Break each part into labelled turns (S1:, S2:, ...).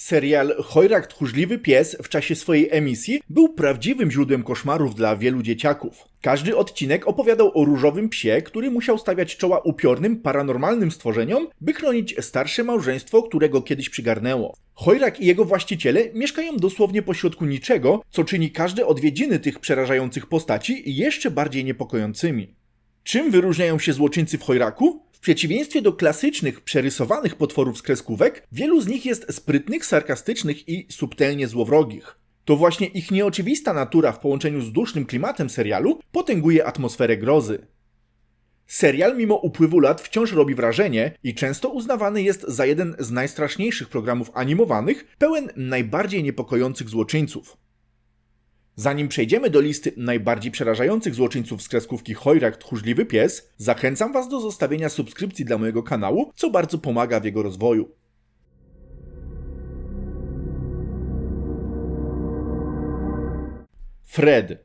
S1: Serial Chojrak Tchórzliwy Pies w czasie swojej emisji był prawdziwym źródłem koszmarów dla wielu dzieciaków. Każdy odcinek opowiadał o różowym psie, który musiał stawiać czoła upiornym, paranormalnym stworzeniom, by chronić starsze małżeństwo, którego kiedyś przygarnęło. Chojrak i jego właściciele mieszkają dosłownie pośrodku niczego, co czyni każde odwiedziny tych przerażających postaci jeszcze bardziej niepokojącymi. Czym wyróżniają się złoczyńcy w Chojraku? W przeciwieństwie do klasycznych, przerysowanych potworów z kreskówek, wielu z nich jest sprytnych, sarkastycznych i subtelnie złowrogich. To właśnie ich nieoczywista natura w połączeniu z dusznym klimatem serialu potęguje atmosferę grozy. Serial mimo upływu lat wciąż robi wrażenie i często uznawany jest za jeden z najstraszniejszych programów animowanych, pełen najbardziej niepokojących złoczyńców. Zanim przejdziemy do listy najbardziej przerażających złoczyńców z kreskówki Chojrak Tchórzliwy Pies, zachęcam Was do zostawienia subskrypcji dla mojego kanału, co bardzo pomaga w jego rozwoju. Fred.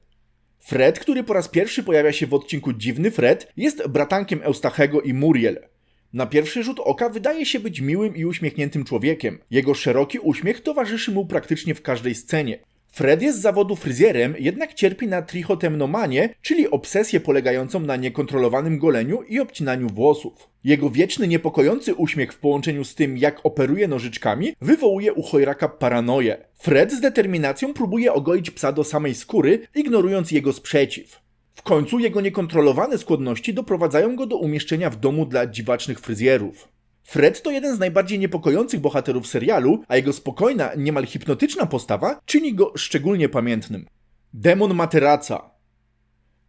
S1: Fred, który po raz pierwszy pojawia się w odcinku Dziwny Fred, jest bratankiem Eustachego i Muriel. Na pierwszy rzut oka wydaje się być miłym i uśmiechniętym człowiekiem. Jego szeroki uśmiech towarzyszy mu praktycznie w każdej scenie. Fred jest z zawodu fryzjerem, jednak cierpi na trichotemnomanię, czyli obsesję polegającą na niekontrolowanym goleniu i obcinaniu włosów. Jego wieczny, niepokojący uśmiech w połączeniu z tym, jak operuje nożyczkami, wywołuje u Chojraka paranoję. Fred z determinacją próbuje ogoić psa do samej skóry, ignorując jego sprzeciw. W końcu jego niekontrolowane skłonności doprowadzają go do umieszczenia w domu dla dziwacznych fryzjerów. Fred to jeden z najbardziej niepokojących bohaterów serialu, a jego spokojna, niemal hipnotyczna postawa czyni go szczególnie pamiętnym. Demon Materaca.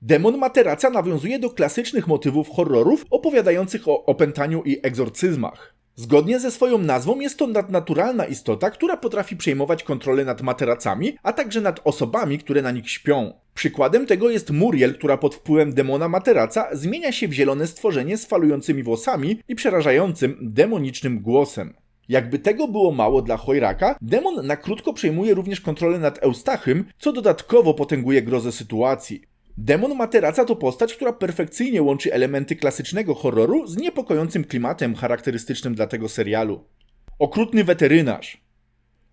S1: Demon Materaca nawiązuje do klasycznych motywów horrorów opowiadających o opętaniu i egzorcyzmach. Zgodnie ze swoją nazwą jest to nadnaturalna istota, która potrafi przejmować kontrolę nad materacami, a także nad osobami, które na nich śpią. Przykładem tego jest Muriel, która pod wpływem demona materaca zmienia się w zielone stworzenie z falującymi włosami i przerażającym, demonicznym głosem. Jakby tego było mało dla Chojraka, demon na krótko przejmuje również kontrolę nad Eustachym, co dodatkowo potęguje grozę sytuacji. Demon Materaca to postać, która perfekcyjnie łączy elementy klasycznego horroru z niepokojącym klimatem charakterystycznym dla tego serialu. Okrutny weterynarz.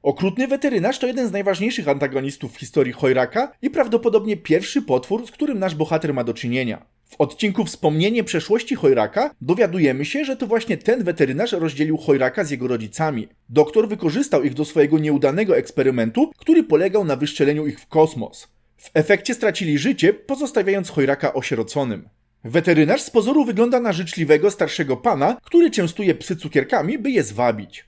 S1: Okrutny weterynarz to jeden z najważniejszych antagonistów w historii Chojraka i prawdopodobnie pierwszy potwór, z którym nasz bohater ma do czynienia. W odcinku Wspomnienie przeszłości Chojraka dowiadujemy się, że to właśnie ten weterynarz rozdzielił Chojraka z jego rodzicami. Doktor wykorzystał ich do swojego nieudanego eksperymentu, który polegał na wyszczeleniu ich w kosmos. W efekcie stracili życie, pozostawiając Chojraka osieroconym. Weterynarz z pozoru wygląda na życzliwego starszego pana, który częstuje psy cukierkami, by je zwabić.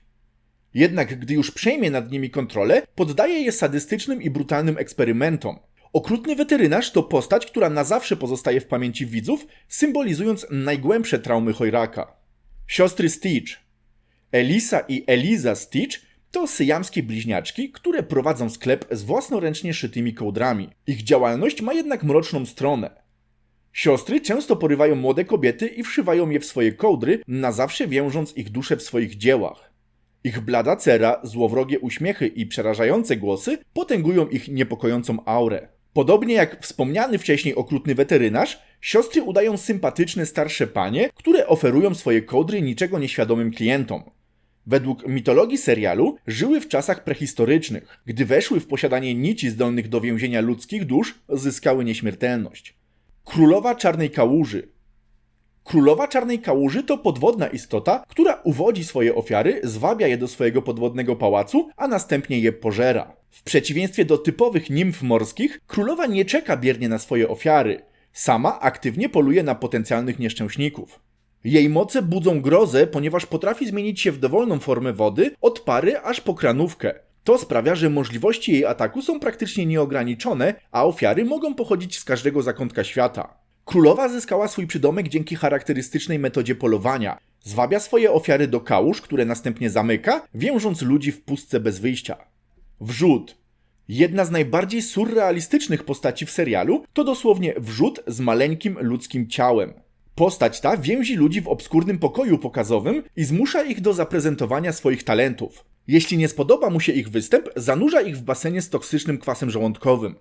S1: Jednak gdy już przejmie nad nimi kontrolę, poddaje je sadystycznym i brutalnym eksperymentom. Okrutny weterynarz to postać, która na zawsze pozostaje w pamięci widzów, symbolizując najgłębsze traumy Chojraka. Siostry Stitch. Elisa i Eliza Stitch to syjamskie bliźniaczki, które prowadzą sklep z własnoręcznie szytymi kołdrami. Ich działalność ma jednak mroczną stronę. Siostry często porywają młode kobiety i wszywają je w swoje kołdry, na zawsze wiążąc ich dusze w swoich dziełach. Ich blada cera, złowrogie uśmiechy i przerażające głosy potęgują ich niepokojącą aurę. Podobnie jak wspomniany wcześniej okrutny weterynarz, siostry udają sympatyczne starsze panie, które oferują swoje kołdry niczego nieświadomym klientom. Według mitologii serialu żyły w czasach prehistorycznych. Gdy weszły w posiadanie nici zdolnych do więzienia ludzkich dusz, zyskały nieśmiertelność. Królowa Czarnej Kałuży. Królowa Czarnej Kałuży to podwodna istota, która uwodzi swoje ofiary, zwabia je do swojego podwodnego pałacu, a następnie je pożera. W przeciwieństwie do typowych nimf morskich, królowa nie czeka biernie na swoje ofiary. Sama aktywnie poluje na potencjalnych nieszczęśników. Jej moce budzą grozę, ponieważ potrafi zmienić się w dowolną formę wody, od pary aż po kranówkę. To sprawia, że możliwości jej ataku są praktycznie nieograniczone, a ofiary mogą pochodzić z każdego zakątka świata. Królowa zyskała swój przydomek dzięki charakterystycznej metodzie polowania. Zwabia swoje ofiary do kałuż, które następnie zamyka, wiążąc ludzi w pustce bez wyjścia. Wrzód. Jedna z najbardziej surrealistycznych postaci w serialu to dosłownie wrzód z maleńkim ludzkim ciałem. Postać ta więzi ludzi w obskurnym pokoju pokazowym i zmusza ich do zaprezentowania swoich talentów. Jeśli nie spodoba mu się ich występ, zanurza ich w basenie z toksycznym kwasem żołądkowym.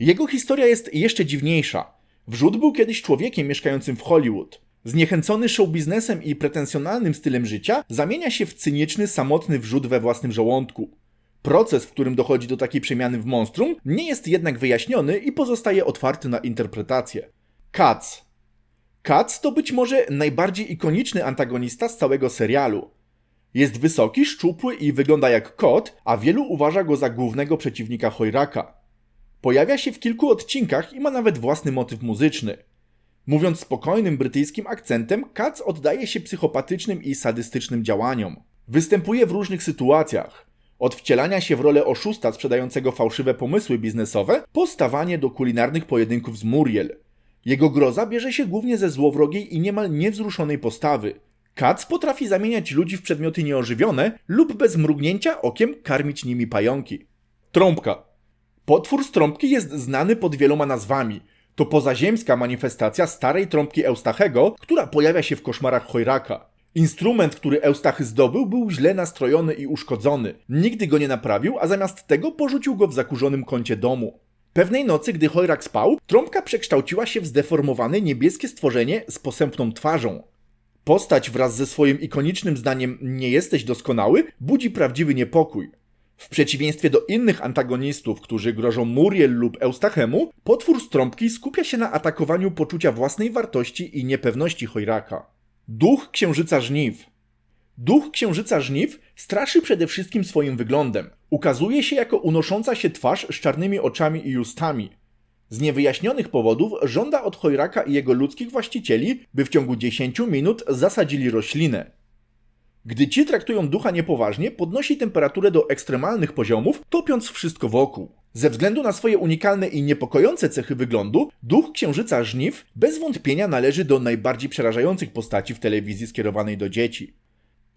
S1: Jego historia jest jeszcze dziwniejsza. Wrzód był kiedyś człowiekiem mieszkającym w Hollywood. Zniechęcony showbiznesem i pretensjonalnym stylem życia, zamienia się w cyniczny, samotny wrzód we własnym żołądku. Proces, w którym dochodzi do takiej przemiany w monstrum, nie jest jednak wyjaśniony i pozostaje otwarty na interpretację. Katz. Katz to być może najbardziej ikoniczny antagonista z całego serialu. Jest wysoki, szczupły i wygląda jak kot, a wielu uważa go za głównego przeciwnika Hojraka. Pojawia się w kilku odcinkach i ma nawet własny motyw muzyczny. Mówiąc spokojnym brytyjskim akcentem, Katz oddaje się psychopatycznym i sadystycznym działaniom. Występuje w różnych sytuacjach. Od wcielania się w rolę oszusta sprzedającego fałszywe pomysły biznesowe, po stawanie do kulinarnych pojedynków z Muriel. Jego groza bierze się głównie ze złowrogiej i niemal niewzruszonej postawy. Katz potrafi zamieniać ludzi w przedmioty nieożywione lub bez mrugnięcia okiem karmić nimi pająki. Trąbka. Potwór z trąbki jest znany pod wieloma nazwami. To pozaziemska manifestacja starej trąbki Eustachego, która pojawia się w koszmarach Chojraka. Instrument, który Eustachy zdobył, był źle nastrojony i uszkodzony. Nigdy go nie naprawił, a zamiast tego porzucił go w zakurzonym kącie domu. Pewnej nocy, gdy Chojrak spał, trąbka przekształciła się w zdeformowane niebieskie stworzenie z posępną twarzą. Postać wraz ze swoim ikonicznym zdaniem nie jesteś doskonały budzi prawdziwy niepokój. W przeciwieństwie do innych antagonistów, którzy grożą Muriel lub Eustachemu, potwór z trąbki skupia się na atakowaniu poczucia własnej wartości i niepewności Chojraka. Duch Księżyca Żniw Duch Księżyca Żniw straszy przede wszystkim swoim wyglądem. Ukazuje się jako unosząca się twarz z czarnymi oczami i ustami. Z niewyjaśnionych powodów żąda od Chojraka i jego ludzkich właścicieli, by w ciągu 10 minut zasadzili roślinę. Gdy ci traktują ducha niepoważnie, podnosi temperaturę do ekstremalnych poziomów, topiąc wszystko wokół. Ze względu na swoje unikalne i niepokojące cechy wyglądu, duch księżyca żniw bez wątpienia należy do najbardziej przerażających postaci w telewizji skierowanej do dzieci.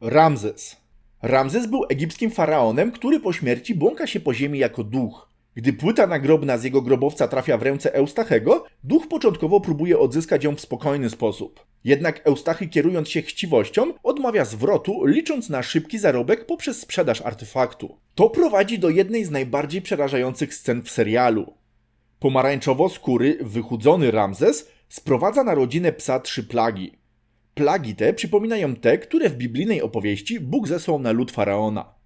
S1: Ramzes. Ramzes był egipskim faraonem, który po śmierci błąka się po ziemi jako duch. Gdy płyta nagrobna z jego grobowca trafia w ręce Eustachego, duch początkowo próbuje odzyskać ją w spokojny sposób. Jednak Eustachy, kierując się chciwością, odmawia zwrotu, licząc na szybki zarobek poprzez sprzedaż artefaktu. To prowadzi do jednej z najbardziej przerażających scen w serialu. Pomarańczowo-skóry, wychudzony Ramzes sprowadza na rodzinę psa trzy plagi. Plagi te przypominają te, które w biblijnej opowieści Bóg zesłał na lud faraona.